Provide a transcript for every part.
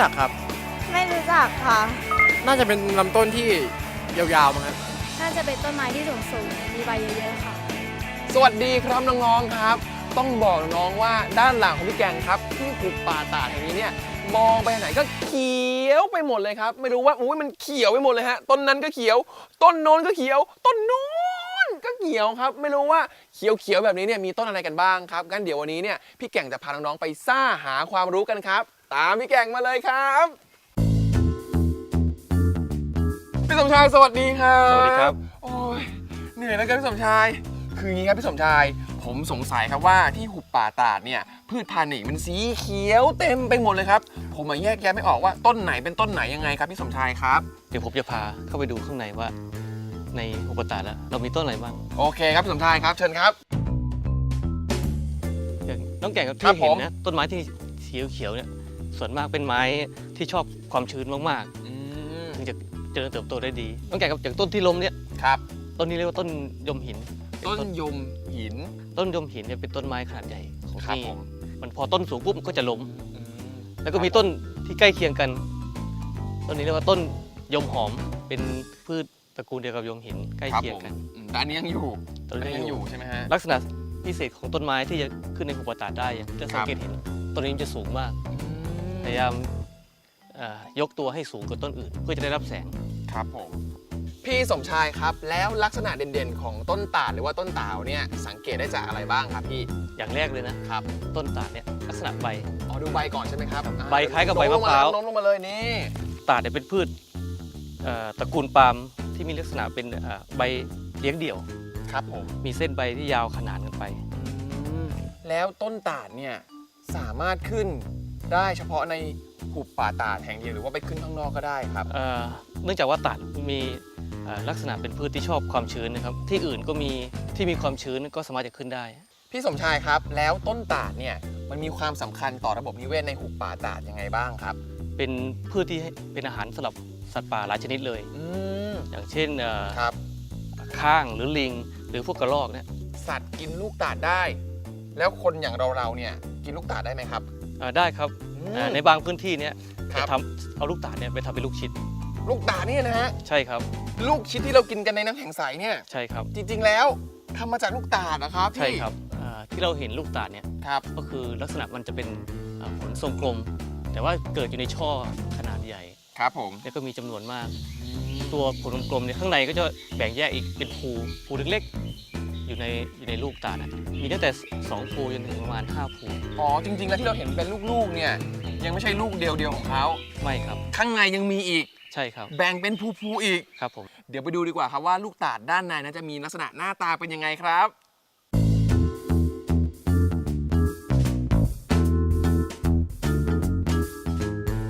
จักครับ ไม่รู้จักค่ะ น่าจะเป็นลำต้นที่ยาวๆมั้งครับ น่าจะเป็นต้นไม้ที่สูงสูงๆมีใบเยอะๆค่ะ สวัสดีครับน้องๆครับ ต้องบอกน้องๆว่าด้านหลังของพี่แกงครับที่ปลูกป่าตาดแห่งนี้เนี่ยมองไปไหนก็เขียวไปหมดเลยครับ ไม่รู้ว่าอุ้ยมันเขียวไปหมดเลยฮะต้นนั้นก็เขียว ต้นโน้นก็เขียว ต้นโน้นก็เขียวครับ ไม่รู้ว่าเขียวๆแบบนี้เนี่ยมีต้นอะไรกันบ้างครับงั้นเดี๋ยววันนี้เนี่ยพี่แก่งจะพาน้องๆไปซ่าหาความรู้กันครับ ตามพี่แก่งมาเลยครับพี่สมชายสวัสดีครับสวัสดีครับ โอ้ยเหนื่อยแล้วกันพี่สมชาย คืออย่างนี้ครับพี่สมชาย ผมสงสัยครับว่าที่หุบป่าตาดเนี่ยพืชพันธุ์นี่มันสีเขียวเต็มไปหมดเลยครับ ผมมาแยกแยะไม่ออกว่าต้นไหนเป็นต้นไหนยังไงครับพี่สมชายครับ เดี๋ยวผมจะพาเข้าไปดูข้างในว่า ในอุปตาแล้วเรามีต้นอะไรบ้าง โอเคครับพี่สมชายครับเชิญครับ อย่างน้องแก่ครับครัที่บเห็นผมนะต้นไม้ที่เขียวเขียวๆเนี่ย ส่วนมากเป็นไม้ที่ชอบความชื้นมากอืมๆถึงจะเจริญเติบโตได้ดีน้องแก่ครับอย่างต้นที่ล้มเนี่ยครับ ต้นนี้เรียกว่าต้นยมหินต้นเป็นยมหินต้นยมหินเนี่ยเป็นต้นไม้ขนาดใหญ่ของครับที่ผมมันพอต้นสูงปุ๊บมันก็จะล้ม อืมแล้วก็มีต้นที่ใกล้เคียงกัน ต้นนี้เรียกว่าต้นยมหอม เป็นพืชตระกูลเดียวกับยมหินใกล้ครับเคียงผมกัน อืมแต่อันนี้ยังอยู่ต้อันนนี้นี้ยังออยู่ยู่ ใช่ไหมฮะ ลักษณะพิเศษของต้นไม้ที่จะขึ้นในหุบป่าตาดได้จะสังเกตเห็นต้นนี้มันจะสูงมากพ ยายามเอ่อยกตัวให้สูงกว่าต้นอื่น เพื่อจะได้รับแสง ครับผม พี่สมชายครับ แล้วลักษณะเด่นๆ ของต้นตาดหรือว่าต้นตาวเนี่ยสังเกตได้จากอะไรบ้างครับพี่ อย่างแรกเลยนะครับ ต้นตาดเนี่ยลักษณะใบ อ๋อดูใบก่อนใช่ไหมครับอ่ใบคล้ายกับใบมะพร้าว โน้มลงมาเลยนี่ ตาดเนี่ยเป็นพืชเอ่อตระกูลปาล์มที่มีลักษณะเป็นเอ่อใบเลี้ยงเดี่ยว ครับผม มีเส้นใบที่ยาวขนานกันไป แล้วต้นตาดเนี่ยสามารถขึ้น ได้เฉพาะในหุบป่าตาดแห่งเดียวหรือว่าไปขึ้นข้างนอกก็ได้ครับ เอ่อเนื่องจากว่าตาดมีเอ่อลักษณะเป็นพืชที่ชอบความชื้นนะครับ ที่อื่นก็มีที่มีความชื้นก็สามารถจะขึ้นได้ พี่สมชายครับ แล้วต้นตาดเนี่ยมันมีความสำคัญต่อระบบนิเวศในหุบป่าตาดยังไงบ้างครับ เป็นพืชที่ให้เป็นอาหารสำหรับสัตว์ป่าหลายชนิดเลย อืมอย่างเช่นเอ่อครับ ข้างหรือลิง หรือพวกกระรอกเนี่ยสัตว์กินลูกตาดได้ แล้วคนอย่างเราเราๆเนี่ยกินลูกตาดได้ไหมครับเอ่อได้ครับอืมเอ่อในบางพื้นที่เนี่ยครัจะบ ทำเอาลูกตาลเนี่ยไปทำเป็นลูกชิดลูกตาดเนี่ยนะฮะ ใช่ครับ ลูกชิดที่เรากินกันในน้ำแข็งใสเนี่ย ใช่ครับ จริงๆแล้วทำมาจากลูกตาดนะครับพี่ใช่ครับเอ่อที่เราเห็นลูกตาลเนี่ยครับ ก็คือลักษณะมันจะเป็นเอ่อผลทรงกลม แต่ว่าเกิดอยู่ในช่อขนาดใหญ่ ครับผม แล้วก็มีจำนวนมาก ตัวผลกลมๆเนี่ยข้างในก็จะแบ่งแยกอีกเป็นภูภูเล็กๆ อยู่ในอยู่ในลูกตาลนะมีตั้งแต่สองภูจนถึงประมาณ5ภูอ๋อจริง ๆ แล้วที่เราเห็นเป็นลูกๆเนี่ยยังไม่ใช่ลูกเดียวๆของเขาไม่ครับ ข้างในยังมีอีก ใช่ครับ แบ่งเป็นภูๆอีก ครับผม เดี๋ยวไปดูดีกว่าครับว่าลูกตาดด้านในนั้นจะมีลักษณะหน้าตาเป็นยังไงครับ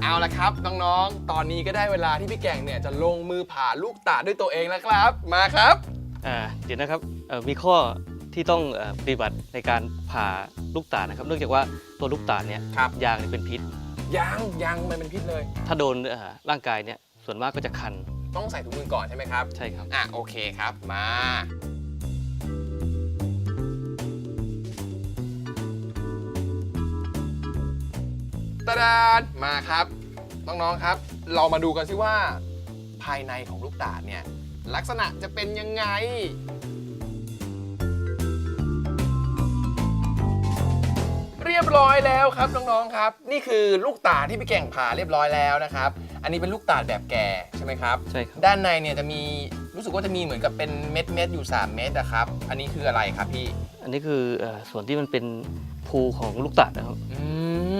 เอาละครับน้องๆ ตอนนี้ก็ได้เวลาที่พี่แก่งเนี่ยจะลงมือผ่าลูกตาดด้วยตัวเองแล้วครับ มาครับอ่า เดี๋ยวนะครับเอ่อมีข้อที่ต้องเอ่อปฏิบัติในการผ่าลูกตาลนะครับ เนื่องจากว่าตัวลูกตาลเนี่ยครับ ยางเนี่ยเป็นพิษยังยังมันเป็นพิษเลย ถ้าโดนเอ่อร่างกายเนี่ยส่วนมากก็จะคันต้องใส่ถุงมือก่อนใช่ไหมครับ ใช่ครับ อะโอเคครับมา ตะดานมาครับ น้อง ๆ ครับ เรามาดูกันสิว่า ภายในของลูกตาดเนี่ย ลักษณะจะเป็นยังไง เรียบร้อยแล้วครับน้องๆครับ นี่คือลูกตาดที่พี่แก่งผ่าเรียบร้อยแล้วนะครับ อันนี้เป็นลูกตาดแบบแก่ใช่ไหมครับ ใช่ครับ ด้านในเนี่ยจะมีรู้สึกว่าจะมีเหมือนกับเป็นเม็ดเม็ดๆอยู่ 3 เม็ดนะครับ อันนี้คืออะไรครับพี่ อันนี้คือเอ่อส่วนที่มันเป็นภูของลูกตาลนะครับ อื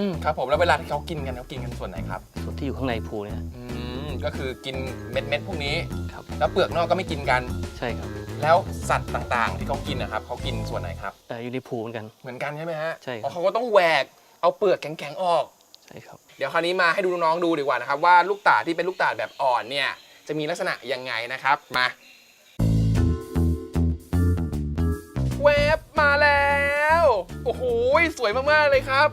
มครับผมแล้วเวลาที่เขากินกันเขากินกันส่วนไหนครับ ส่วนที่อยู่ข้างในภูเนี่ยอืม ก็คือกินเม็ดเม็ดๆพวกนี้ ครับ แล้วเปลือกนอกก็ไม่กินกัน ใช่ครับแล้วสัตว์ต่างๆ ที่เขากินนะครับเขากินส่วนไหนครับ แต่อยู่ในภูเหมือนกัน เหมือนกันใช่ไหมฮะใช่ครับ เพราะเขาก็ต้องแหวกเอาเปลือกแข็งๆออก ใช่ครับ เดี๋ยวคราวนี้มาให้ดูน้องๆดูดีกว่านะครับ ว่าลูกตาดที่เป็นลูกตาดแบบอ่อนเนี่ยจะมีลักษณะยังไงนะครับมาเวฟมาแล้ว โอ้โหสวยมากๆเลยครับ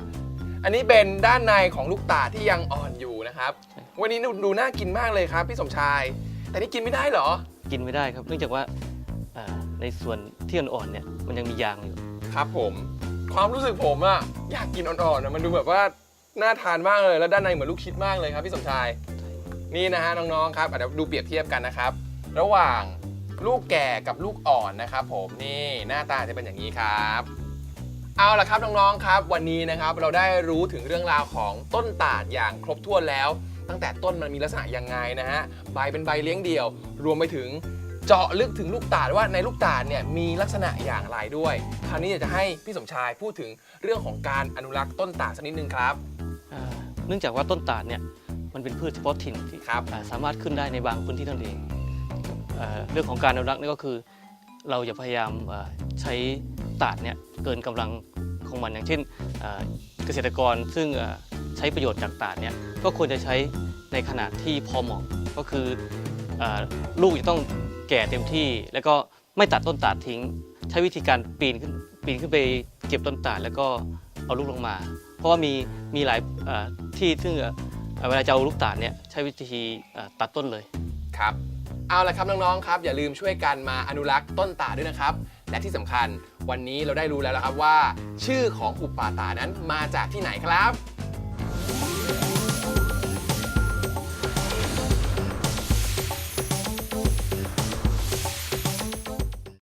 อันนี้เป็นด้านในของลูกตาดที่ยังอ่อนอยู่นะครับ วันนี้ดูดูน่ากินมากเลยครับ พี่สมชาย แต่นี่กินไม่ได้เหรอ กินไม่ได้ครับ เนื่องจากว่าเอ่อในส่วนที่อ่อนๆเนี่ยมันยังมียางอยู่ ครับผม ความรู้สึกผมอะอยากกินอ่อนๆอะมันดูแบบว่าน่าทานมากเลยแล้วด้านในเหมือนลูกชิดมากเลยครับพี่สมชาย นี่นะฮะน้องๆครับอะเดี๋ยวดูเปรียบเทียบกันนะครับ ระหว่างลูกแก่กับลูกอ่อนนะครับผมนี่หน้าตาจะเป็นอย่างนี้ครับ เอาละครับน้องๆครับ วันนี้นะครับเราได้รู้ถึงเรื่องราวของต้นตาดอย่างครบถ้วนแล้ว ตั้งแต่ต้นมันมีลักษณะยังไงนะฮะใบเป็นใบเลี้ยงเดี่ยว รวมไปถึงเจาะลึกถึงลูกตาดว่าในลูกตาดเนี่ยมีลักษณะอย่างไรด้วย คราวนี้อยากจะให้พี่สมชายพูดถึงเรื่องของการอนุรักษ์ต้นตาดสักนิดนึงครับ อ่าเนื่องจากว่าต้นตาลเนี่ยมันเป็นพืชเฉพาะถิ่นที่ครับ อ่าสามารถขึ้นได้ในบางพื้นที่นั่นเองเอ่อเรื่องของการอนุรักษ์นี่ก็คือ เราอย่าพยายามอ่าใช้ตาดเนี่ยเกินกำลังของมันอย่างเช่นอ่าเกษตรกรซึ่งอ่า ใช้ประโยชน์จากตาดเนี่ยก็ควรจะใช้ในขนาดที่พอเหมาะก็คืออลูกจะต้องแก่เต็มที่ แล้วก็ไม่ตัดต้นตาดทิ้ง ใช้วิธีการปีนขึ้นปีนขึ้นไปเก็บต้นตาดแล้วก็เอาลูกลงมา เพราะว่ามีมีหลายที่ซึ่งเวลาจะเอาลูกตาลเนี่ยใช้วิธีตัดต้นเลยครับเอาละครับน้องๆครับ อย่าลืมช่วยกันมาอนุรักษ์ต้นตาดด้วยนะครับ และที่สำคัญวันนี้เราได้รู้แล้วครับว่า ชื่อของหุบป่าตานั้นมาจากที่ไหนครับ